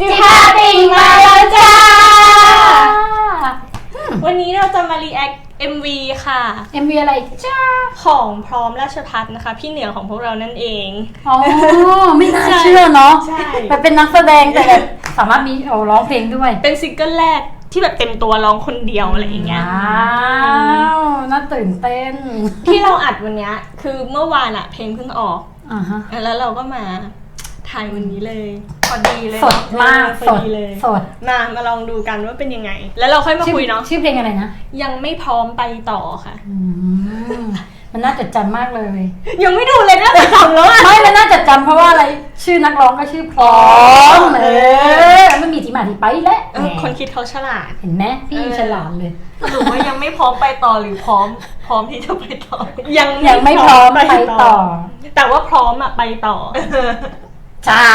จิพาติงมาแล้วจ้า วันนี้เราจะมารีแอค MV ค่ะเอ็มวีอะไรจ้าของพร้อมราชพัฒน์นะคะ พี่เหนือของพวกเรานั่นเอง อ๋อไม่น่าใช่เชื่อเนาะใช่ไปเป็นนักแสดงแต่แบบสามารถมีโอ้ร้องเพลงด้วยเป็นซิงเกิลแรกที่แบบเต็มตัวร้องคนเดียวอะไรอย่างเงี้ย ว้าวน่าตื่นเต้นที่เราอัดวันเนี้ยคือเมื่อวานอะเพลงเพิ่งออก อ่าฮะ แล้วเราก็มา ถ่ายวันนี้เลยพอดีเลยสดมากพสอดดีเลยสดมามาลองดูกันว่าเป็นยังไง แล้วเราค่อยมาชื่อคุยเนาะชื่อเพลงอะไรนะยังไม่พร้อมไปต่อค่ะ อืมมันน่าจดจำมากเลย ยังไม่ดูเลยนะแต่ทำแล้วอะไม่มันน่าจดจำเพราะว่าอะไรชื่อนักร้องก็ชื่อพร้อมเออไม่มีที่มาที่ไปแล้วเออคนคิดเขาฉลาด เห็นไหมพี่เออ ฉลาดเลย สรุปว่ายังไม่พร้อมไปต่อหรือพร้อม พร้อมที่จะไปต่อ ยังยังไม่พร้อมไปต่อ แต่ว่าพร้อมอะไปต่อ ใช่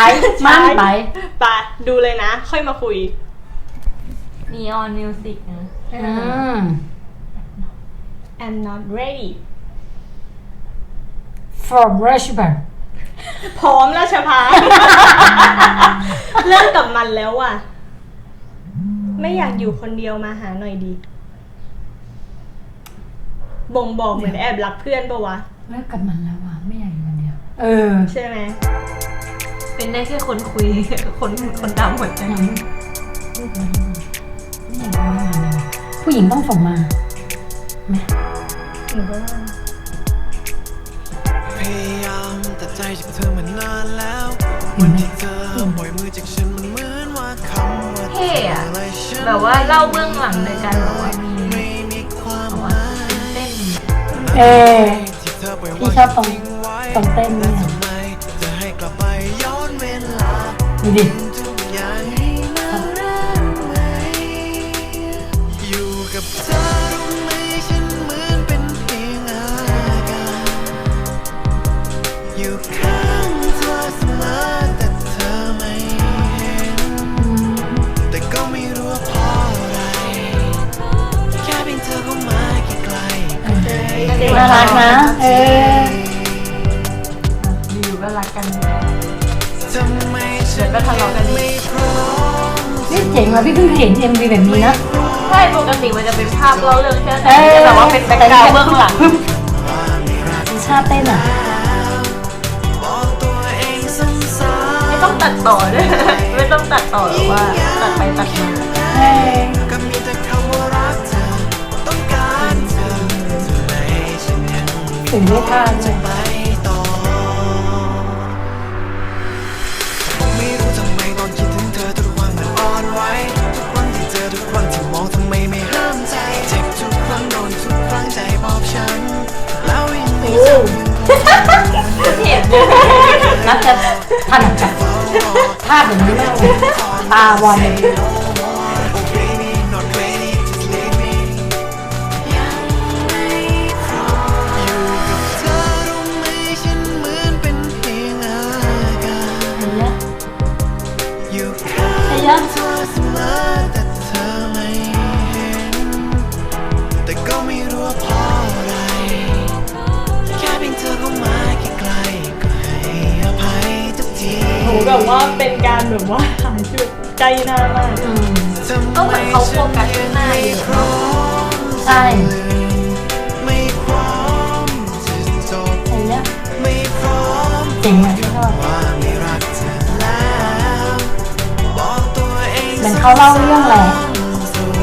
มั่นไปไปดูเลยนะ ค่อยมาคุย นีออนมิวสิกนะ อืม I'm not ready from Rushburn พร้อมราชพาเลิกกับมันแล้วอะ ไม่อยากอยู่คนเดียวมาหาหน่อยดี บ่งบอกเหมือนแอบรักเพื่อนปะวะ เลิกกับมันแล้วว่ะไม่อยากอยู่คนเดียว เออ ใช่ไหม เป็นได้แค่คนคุย คนคนดำหัวใจไม่อยากอยู่คนเดียวผู้หญิงต้องส่งมาไหมหนูก็ว่าพยายามแต่ใจจากเธอมานานแล้ววันที่เธอปล่อยมือจากฉันมันเหมือนว่าคำว่าเท่อะอะไรฉันแบบว่าเล่าเบื้องหลังในการแบบว่ามีไม่มีความแบบหว่ามายเต้นเออที่เธอปล่อยพี่วางชอบตรงทิ้งไว้ตรงเต้นเนี่ย ดูดิทุกอย่างให้มันเริ่มใหม่อยู่กับเธอรู้ไหมฉันเหมือนเป็นเพียงอากาศอยู่ข้างเธอเสมอแต่เธอไม่เห็นแต่ก็ไม่รู้ว่าเพรา เจ๋งว่ะพี่เพิ่งเห็น MV แบบนี้นะ ใช่ปกติมันจะเป็นภาพเล่าเรื่องแค่เอนั้นอแต่ว่าเป็นแบ็คกราวด์เบื้องหลังมีชาเต้นอะบอกตัวเองซ้ำไม่ต้องตัดต่อด้วยไม่ต้องตัดต่อหรือว่าตัดไปตัดมาเออๆก็มีแต่คำว่ารักเธอต้องการเธอทำไมฉันยังถึงได้ท่าด้วย เห็นนับจะถนัดกับภาพแบบนี้มากเลยตาวอนเลย เป็นการแบบว่าหายจุดใจหน้ามากอืมก็เหมือนเขาโฟกัสที่หน้าอยู่พร้อมใช่ไม่พร้อมจะจบเห็นแล้วไม่พร้อมเจ๋งอะพี่ชอบว่าไม่รักเธอแล้วบอกตัวเองเหมือนเขาเล่าเรื่องแหละ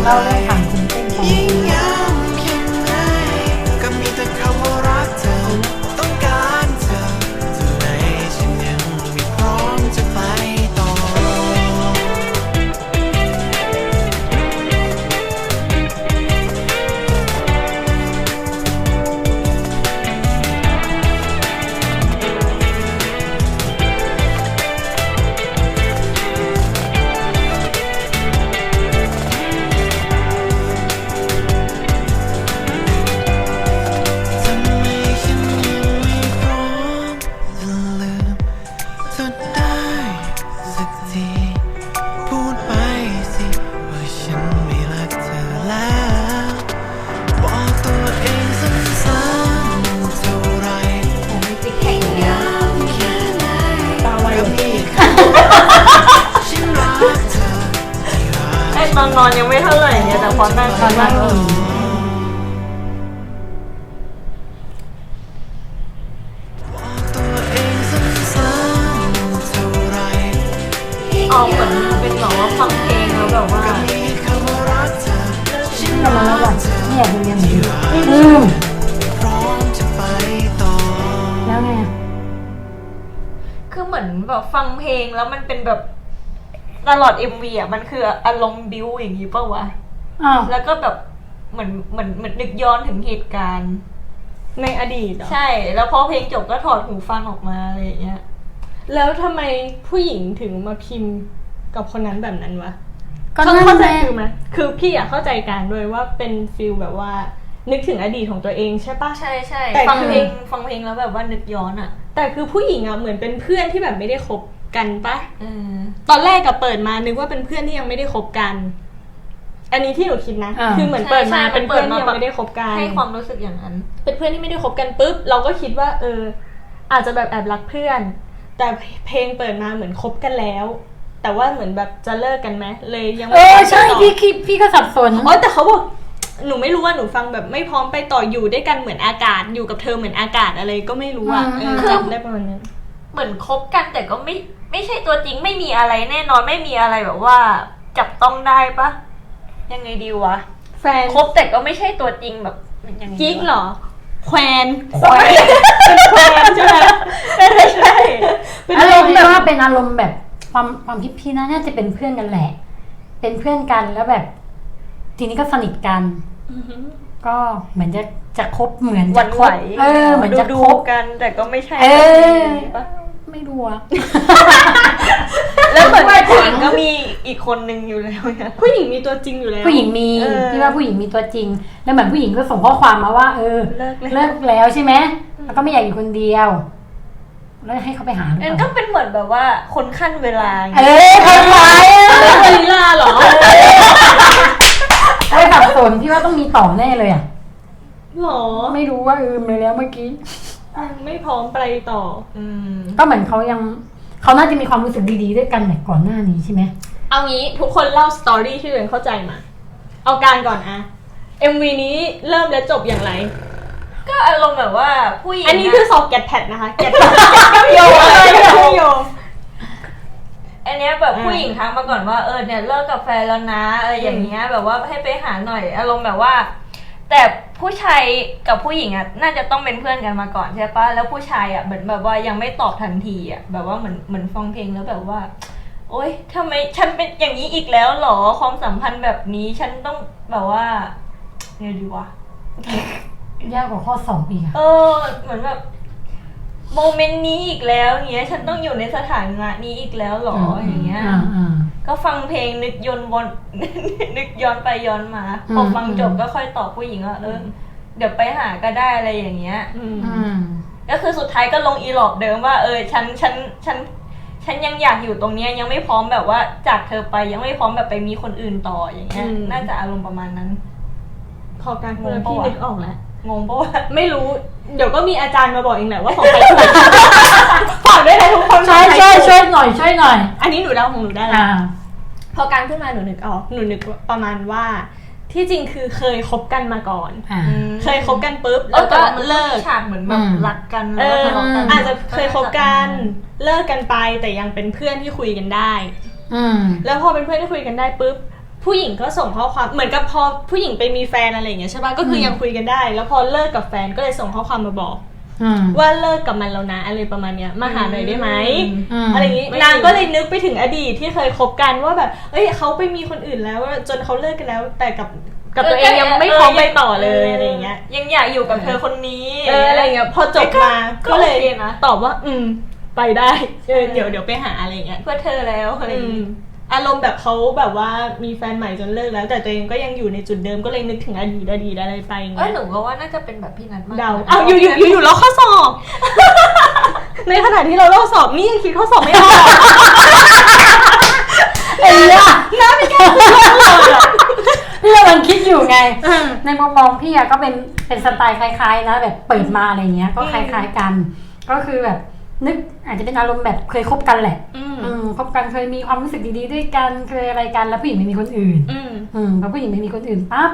เล่าเรื่องผ่าน อนยังไม่เท่าไหร่เนี่ยแต่พอนั่งตอนนั่งเออตัวเองซ้ำๆเท่าไรอ๋อเหมือนเป็นแบบว่าฟังเพลงแล้วแบบว่ามีคำว่ารักเธอฉันกำลังระหว่างไม่อยากเรียนเหมือนกันอืมพร้อมจะไปต่อแล้วไงอะคือเหมือนแบบฟังเพลงแล้วมันเป็นแบบ ตลอด MV อะมันคืออารมณ์บิวอย่างนี้ป่าวะอ้าวแล้วก็แบบเหมือนเหมือนเหมือนนึกย้อนถึงเหตุการณ์ ในอดีตเหรอใช่ แล้วพอเพลงจบก็ถอดหูฟังออกมาอะไรอย่างเงี้ย แล้วทำไมผู้หญิงถึงมาพิมพ์กับคนนั้นแบบนั้นวะก็เข้านั่นเข้าใจแหละฟิลไหมคือพี่อะเข้าใจการด้วยว่าเป็นฟิลแบบว่า นึกถึงอดีตของตัวเองใช่ปะ ใช่ใช่แต่ฟังคือ เพลงฟังเพลงแล้วแบบว่านึกย้อนอะ แต่คือผู้หญิงอะเหมือนเป็นเพื่อนที่แบบไม่ได้คบ กันปะเออ ตอนแรกกับเปิดมานึกว่าเป็นเพื่อนที่ยังไม่ได้คบกัน อันนี้ที่หนูคิดนะ อ่า คือเหมือนเปิดมาเป็นเพื่อนที่ยังไม่ได้คบกัน ให้ความรู้สึกอย่างนั้น เป็นเพื่อนที่ไม่ได้คบกันปุ๊บเราก็คิดว่า เออ อาจจะแบบแอบรักเพื่อน แต่เพลงเปิดมาเหมือนคบกันแล้ว แต่ว่าเหมือนแบบจะเลิกกันไหมเลยยังเอไม่อพร้มใช่ไปต่อพี่คิดพี่ก็สับสน อ๋อแต่เขาบอกหนูไม่รู้ว่าหนูฟังแบบไม่พร้อมไปต่ออยู่ด้วยกันเหมือนอากาศอยู่กับเธอเหมือนอากาศอะไรก็ไม่รู้อะอืมเออจำได้ประมาณนั้น เหมือนคบกันแต่ก็ไม่ไม่ใช่ตัวจริงไม่มีอะไรแน่นอนไม่มีอะไรแบบว่า จับต้องได้ปะยังไงดีวะแฟนคบแต่ก็ไม่ใช่ตัวจริงแบบยังไงดีวะกิ๊กเหรอ แควนแขวนเป็นแควนใช่ไหมไม่ใช่ เป็นอารมณ์แบบว่าเป็นอารมณ์แบบความความคิดพี่นะน่าจะเป็นเพื่อนกันแหละ เป็นเพื่อนกันแล้วแบบ ทีนี้ก็สนิทกัน อือหือก็เหมือนจะจะคบเหมือนหวัจะนคไหวบเออเหมือนจะดูคบกันแต่ก็ไม่ใช่เออ ตัวจริงปะ ไม่รู้อะ แล้วเหมือนผู้หญิงก็มีอีกคนนึงอยู่แล้วเนี่ย ผู้หญิงมีตัวจริงอยู่แล้ว ผู้หญิงมีเออพี่ว่าผู้หญิงมีตัวจริง แล้วเหมือนผู้หญิงก็ส่งข้อความมาว่า เออเลิกแล้วเลิกแล้วใช่ไหมแล้วก็ไม่อยากอยู่คนเดียว แล้วให้เขาไปหาหรือนั่นเปก็ล่าเป็นเหมือนแบบว่าคนขั้นเวลาไงเออใครไว้อะวานิลาเหรอไอ้สับสนพี่ว่าต้องมีต่อแน่เลยอะหรอไม่รู้ว่าอืมเลยแล้วเมื่อกี้ ไม่พร้อมไปต่อ อืม ก็เหมือนเขายังเขาน่าจะมีความรู้สึกดีๆด้วยกันแต่ก่อนหน้านี้ใช่ไหมเอางี้ทุกคนเล่าสตอรี่ที่ตัวเองเข้าใจมา เอาการก่อนอะ MV นี้เริ่มและจบอย่างไร ก็อารมณ์แบบว่าผู้หญิงอันนี้ะคือสอบแกดแพดนะคะแกดแพดโยงอะไรเลยไม่โยงอันเนี้ยแบบอ่าผู้หญิงทักมาก่อนว่าเออเนี่ยเลิกกับแฟนแล้วนะอะไรอย่างเงี้ยแบบว่าให้ไปหาหน่อยอารมณ์แบบว่า แต่ ผู้ชายกับผู้หญิงอะน่าจะต้องเป็นเพื่อนกันมาก่อนใช่ปะแล้วผู้ชายอะเหมือนแบบว่ายังไม่ตอบทันทีอะแบบว่าเหมือนเหมือนฟังเพลงแล้วแบบว่า โอ๊ยทำไมฉันเป็นอย่างนี้อีกแล้วเหรอความสัมพันธ์แบบนี้ฉันต้องแบบว่าไงดีวะยากกว่าข้อสอบอีกอะเออ เหมือนแบบโมเมนต์นี้อีกแล้วอย่างเงี้ย ฉันต้องอยู่ในสถานะนี้อีกแล้วเหรออย่างเงี้ย อ่าอ่า ก็ฟังเพลงนึกยนวนนึกย้อนไปย้อนมาพออมฟังจบก็ค่อยตอบผู้หญิงว่าเออเดี๋ยวไปหาก็ได้อะไรอย่างเงี้ยอืมอืมก็คือสุดท้ายก็ลงอีหลอบเดิมว่า เออฉันฉันฉันฉันยังอยากอยู่ตรงเนี้ยยังไม่พร้อมแบบว่าจากเธอไปยังไม่พร้อมแบบไปมีคนอื่นต่ออย่างเงี้ยน่าจะอารมณ์ประมาณนั้น พอการพูดแล้วพี่นึกออกแล้วงงปะวะไม่รู้ เดี๋ยวก็มีอาจารย์มาบอกเองแหละว่าของใครถูกฝากด้วยนะทุกคนช่วยของใครช่วยถูกช่วยหน่อยช่วยหน่อย อันนี้หนูเดาของหนูได้แล้วอ่า พอการขึ้นมาหนูนึกออกหนูนึกประมาณว่า ที่จริงคือเคยคบกันมาก่อน อ่า เคยคบกันปุ๊บแล้แล้ววก็ก็เลิเลิกก ฉากเหมือนแบบอืมรักกันเอแล้วอทะเลาะกันอาจจะเคยคบกันเลิกกันไปแต่ยังเป็นเพื่อนที่คุยกันได้ อืม แล้วพอเป็นเพื่อนที่คุยกันได้ปุ๊บ ผู้หญิงก็ส่งข้อความเหมือนกับพอผู้หญิงไปมีแฟนอะไรอย่างเงี้ยใช่ปะก็คือยังคุยกันได้ แล้วพอเลิกกับแฟนก็เลยส่งข้อความมาบอก อืม ว่าเลิกกับมันแล้วนะอะไรประมาณเนี้ยมาหาหน่อยได้ไหมอืม อะไรอย่างงี้ไม่นางก็เลยนึกไปถึงอดีตที่เคยคบกันว่าแบบ เอ้ยเขาไปมีคนอื่นแล้วจนเขาเลิกกันแล้ว แต่กับกับตัวเองยังไม่พร้อมไปต่อเลยอะไรอย่างเงี้ย ยังอยากอยู่กับเธอคนนี้เอออะไรอย่างเงี้ยพอจบมาก็ก็เลยโอเคนะตอบว่า อืม ไปได้เออเดี๋ยวเดี๋ยวไปหาอะไรอย่างเงี้ยเพื่อเธอแล้วอะไรออืย่างมงี้ อารมณ์แบบเขาแบบว่ามีแฟนใหม่จนเลิกแล้ว แต่ตัวเองก็ยังอยู่ในจุดเดิมก็เลยนึกถึงอดีตอดีตอะไรไปอย่างเออเงี้ยหนูก็ว่าน่าจะเป็นแบบพี่นัทมากเดานะเอาอยู่อยู่อยู่อยู่แล้วข้อสอบ ในขณะที่เราเล่าสอบนี่ยังคิดข้อสอบไม่ออกเอ้ยอะน้าไม่กล้าพูดเลยอะพี่กำลังคิดอยู่ไง อืม ในมุมมองพี่อะก็เป็นเป็นสไตล์คล้ายๆนะแบบเปิดมาอะไรเงี้ยก็คล้ายๆกัน ก็คือแบบ นึกอาจจะเป็นอารมณ์แบบเคยคบกันแหละอืมอืมคบกันเคยมีความรู้สึกดีๆด้วยกันเคยอะไรกันแล้วผู้หญิงไม่มีคนอื่น อืมอืมพอผู้หญิงไม่มีคนอื่นปั๊บ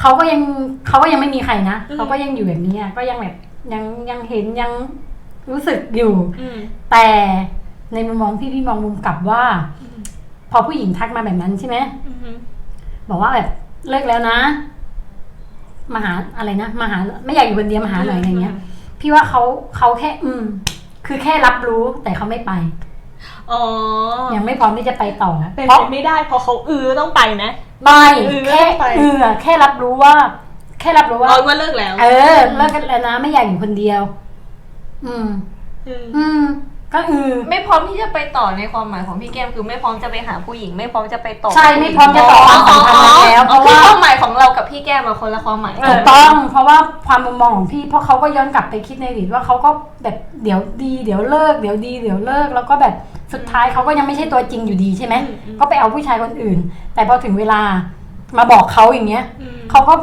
เขาก็ยังเขาก็ยังไม่มีใครนะอืมเขาก็ยังอยู่แบบนี้อะก็ยังแบบยังยังเห็นยังรู้สึกอยู่อืมแต่ในมุมมองพี่พี่มองมุมกลับว่า พอผู้หญิงทักมาแบบนั้นใช่ไหมอืมบอกว่าแบบเลิกแล้วนะมาหาอะไรนะมาหาไม่อยากอยู่คนเดียวมาหาหน่อยอะไรเงี้ย พี่ว่าเขาเขาแค่ อืม คือแค่รับรู้แต่เขาไม่ไป อ๋อยังไม่พร้อมที่จะไปต่อเป็นเพราะไปไม่ได้เพราะเขาอือต้องไปนะ ไม่เออแค่ไป เออแค่รับรู้ว่า แค่รับรู้ว่า เอาว่าเลิกแล้วเออเลิกกันแล้วนะไม่อยากอยู่คนเดียว อืม อืม อืม ก็อือไม่พร้อมที่จะไปต่อในความหมายของพี่แก้มคือไม่พร้อมจะไปหาผู้หญิง ไม่พร้อมจะไปต่อใช่ไม่พร้อมจะต่อความสัมพันธ์นั้นแล้วเพเพราะราะว่าว่าความหมายของเรากับพี่แก้มมาคนละความหมายถูกต้อง เพราะว่าความมุมมองของพี่เพราะเขาก็ย้อนกลับไปคิดในอดีตว่าเขาก็แบบเดี๋ยวดีเดี๋ยวเลิกเดี๋ยวดีเดี๋ยวเลิกแล้วก็แบบสุดท้ายเขาก็ยังไม่ใช่ตัวจริงอยู่ดีใช่ไหมอืมอืมก็ไปเอาผู้ชายคนอื่น แต่พอถึงเวลามาบอกเขาอย่างเงี้ยอืมเขาก็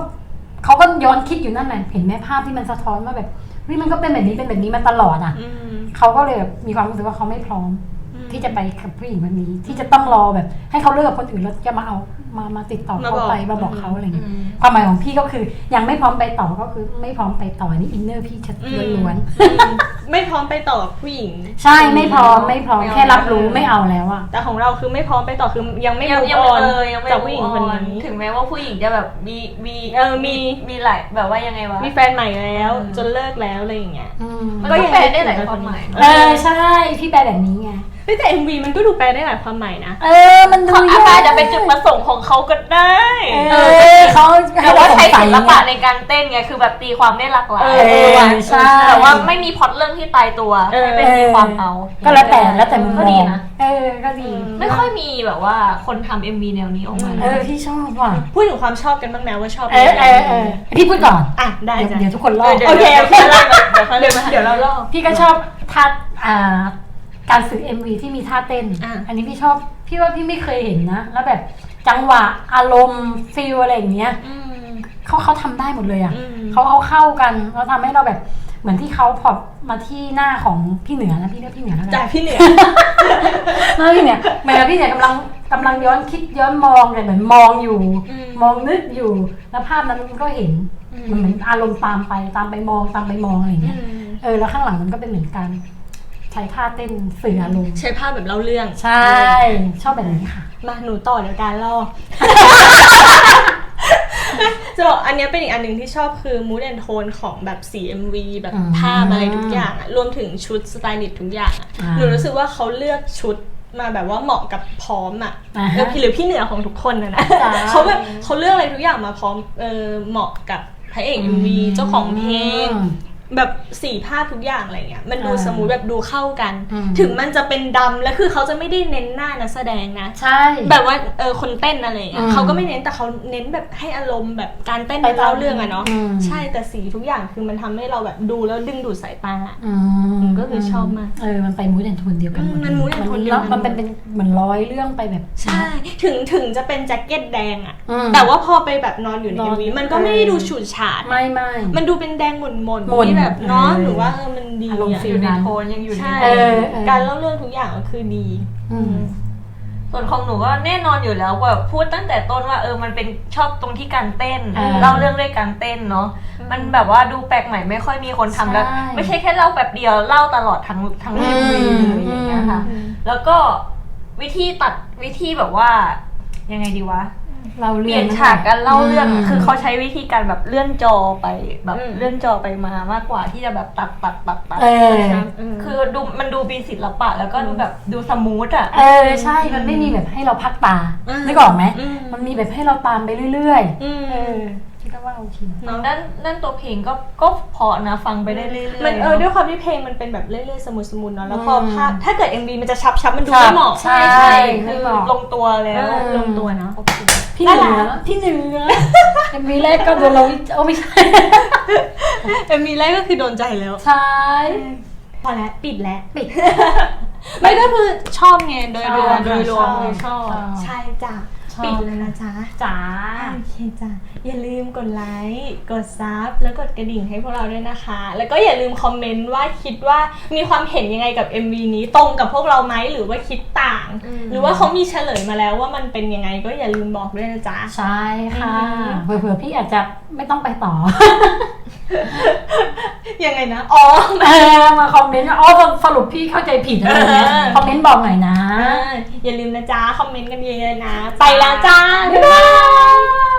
เขาก็ย้อนคิดอยู่นั่นแหละเห็นไหมภาพที่มันสะท้อนว่าแบบ เฮ้ยมันก็เป็นแบบนี้เป็นแบบนี้มาตลอดอะ อืมเขาก็เลยแบบมีความรู้สึกว่าเขาไม่พร้อมอืม ที่จะไปกับผู้หญิงคนนี้ ที่จะต้องรอแบบ ให้เขาเลิกกับคนอื่นแล้วจะมาเอามามาติดต่อมาเขาบอกไปมาบอกเขาอะไรอย่างเงี้ยอืมความหมายของพี่ก็คือ ยังไม่พร้อมไปต่อก็คือไม่พร้อมไปต่อนี่อินเนอร์พี่ชัดอืมล้วนอืมไม่พร้อมไปต่อกับผู้หญิงๆใช่ไม่พร้อมไม่พร้อมไม่เอาแค่รับรู้ไม่เอาแล้วอะแต่ของเราคือไม่พร้อมไปต่อคือยังไม่ยัง move ยังไม่ on เออยังไม่จากผู้หญิงคน move on นี้ถึงแม้ว่าผู้หญิงจะแบบมีมีเออมีมีหลายแบบว่ายังไงวะมีแฟนใหม่แล้วอืมจนเลิกแล้วอะไรอย่างเงี้ยอืมมันก็แปลได้หลายความหมายเนอะเออใช่พี่แปลแบบนี้ไง เฮ้ยแต่ MV มันก็ดูแปลได้หลายความหมายนะ เออ มันดูเขาอาจยากจะเป็นจุดประสงค์ของเขาก็ได้เออเขาแต่ว่าใช้ศิลปะไงในการเต้นไง คือแบบตีความได้หลากหลายเอเออว่ะใช่แต่ว่าไม่มีพล็อตเรื่องที่ตายตัวเออให้เป็นตีความเอา ก็แล้วแต่แล้วแต่มุมมก็องดีนะเออ ก็ดี ไม่ค่อยมีแบบว่าคนทำ MV แนวนี้ออกมา เออ พี่ชอบว่ะ พูดถึงความชอบกันบ้างนะว่าชอบเออเออเออพี่พูดก่อน อะ ได้เดี๋ยวจ้ะเดี๋ยวทุกคนรอเดี๋ยวโอเคดี๋ยวโอเคเดี๋ยวเขาเดี๋ยวเดี๋ยวเราเล่าพี่ก็ชอบท่าอ่า การสื่อ MV ที่มีท่าเต้นอะอันนี้พี่ชอบพี่ว่าพี่ไม่เคยเห็นนะ แล้วแบบจังหวะอารมณ์ฟีลอะไรอย่างเงี้ยอืม เขาเขาทำได้หมดเลยอะอืม เขาเขาเข้ากันแล้วทำให้เราแบบเหมือนที่เขาพอมาที่หน้าของพี่เหนือนะพี่เรียกพี่เหนือแล้วกันจ่ายพี่เหนือ หน้าพี่เหนือเหมือนกับพี่เหนือกำลังกำลังย้อนคิดย้อนมองเลยเหมือนมองอยู่ อืมมองนึกอยู่แล้วภาพนั้นมันก็เห็นอืม มันเหมือนอารมณ์ตามไปตามไปมองตามไปมองอะไรอย่างเงี้ยอืมเออแล้วข้างหลังมันก็เป็นเหมือนกัน ใช้ท่าเต้นสื่ออารมณ์ใช้ภาพแบบเล่าเรื่องใช่ ชอบแบบนี้ค่ะ มาหนูต่อเดี๋ยวการล่อจะบอกอันเนี้ยเป็นอีกอันหนึ่งที่ชอบคือ mood and tone ของแบบสี MV แบบอืมภาพอะไรทุกอย่างอะรวมถึงชุดสไตลิสต์ทุกอย่างอะอ่าหนูรู้สึกว่าเขาเลือกชุดมาแบบว่าเหมาะกับพร้อมอะอ่าฮะเออพี่หรือพี่เหนือของทุกคนนะนะจ้าเขาแบบเขาเลือกอะไรทุกอย่างมาพร้อมเออเหมาะกับพระเอก MV เจ้าของเพลง อืม แบบสีภาพทุกอย่างอะไรเงี้ยมันดูอ่าสมูทแบบดูเข้ากัน อืม ถึงมันจะเป็นดำแล้วคือเขาจะไม่ได้เน้นหน้านักแสดงนะ ใช่ แบบว่าเออคนเต้นอะไรอย่างเงี้อืยมเขาก็ไม่เน้นแต่เขาเน้นแบบให้อารมณ์แบบการเต้นไปตามเล่าเรื่องอะเนาะอืม ใช่แต่สีทุกอย่างคือมันทำให้เราแบบดูแล้วดึงดูดสายตา อืมก็คือชอบมากเออมันไปมูดแอนโทนเดียวกันหมดอืมมัน mood and tone เดียวกัน มันเป็นเป็นเหมือนร้อยเรื่องไปแบบ ใช่ถึงถึงจะเป็นแจ็คเก็ตแดงอะอืมแต่ว่าพอไปแบบนอนอยู่ในนอนเอ็มวีมันก็ไม่ได้ดูฉูดฉาด ไม่ไม่ มันดูเป็นแดงหม่นๆหม่นที่แบบเนาะเออหรือว่าเออมันดีอารมณ์อะฟิอลยู่ในโทนยังอยู่ในใช่โทเอนอเออ การเล่าเรื่องทุกอย่างก็คือดี อืม ส่วนของหนูก็แน่นอนอยู่แล้วแบบพูดตั้งแต่ต้นว่าเออมันเป็นชอบตรงที่การเต้นอ่าเล่าเรื่องด้วยการเต้นเนาะมันแบบว่าดูแปลกใหม่ไม่ค่อยมีคนทำแล้ว ใช่ ไม่ใช่แค่เล่าแบบเดียวเล่าตลอดทั้งทั้งอืเอ็มมวีเลยอย่างเงี้ยค่ะอืมแล้วก็วิธีตัดวิธีแบบว่ายังไงดีวะ เราเปเรีลี่ยยนนฉากการเล่าเรื่องอะมคือเขาใช้วิธีการแบบเลื่อนจอไปแบบอืม เลื่อนจอไปมามากกว่าที่จะแบบตัดตัดตัดตัดเออ คือดูมันดูมีศิลปะแล้วก็ดูแบบดูสมูทอะ เออใช่ มันไม่มีแบบให้เราพักตาอืมนึกออกไหมอืม มันมีแบบให้เราตามไปเรื่อยอืมๆเออ คิดว่าโอเคเนาะด้านด้านตัวเพลงก็ก็เพอนะฟังไปได้เรื่อยๆมันเออนะด้วยความที่เพลงมันเป็นแบบเรื่อยๆสมูทสมูทเนาะแล้วพออืมภาพถ้าเกิด MV มันจะชับชับๆมันดูครับไม่เหมาะใช่ใช่ไม่คือเหมาะลงตัวแล้วเออลงตัวเนาะพี่เหนือพี่เหนือเอ็มวีแรกก็โดนเราโอ้ไม่ใช่ MV แรกก็คือโดนใจแล้วใช่พอแล้วปิดแล้วปิด ไม่ก็คือชอบไงโดยรวมชอบโดยรวมชอบคือชอบชอบใช่จ้ะ ชอบปิดเลยนะจ๊ะจ๋าโอเคจ้ะอย่าลืมกดไลค์กดซับแล้วกดกระดิ่งให้พวกเราด้วยนะคะ แล้วก็อย่าลืมคอมเมนต์ว่าคิดว่ามีความเห็นยังไงกับ MV นี้ตรงกับพวกเราไหมหรือว่าคิดต่าง อืม หรือว่าเขามีเฉลยมาแล้วว่ามันเป็นยังไงก็อย่าลืมบอกด้วยนะจ๊ะ ใช่ค่ะอืม เผื่อๆพี่อาจจะไม่ต้องไปต่อ ยังไงนะ อ๋อ เออมาคอมเมนต์ว่าอ๋อสรุปพี่เข้าใจผิดอะไรเงี้ยเออ คอมเมนต์บอกหน่อยนะอ่าอย่าลืมนะจ๊ะ คอมเมนต์กันเยอะๆนะ ไปแล้วจ้า บ๊ายบาย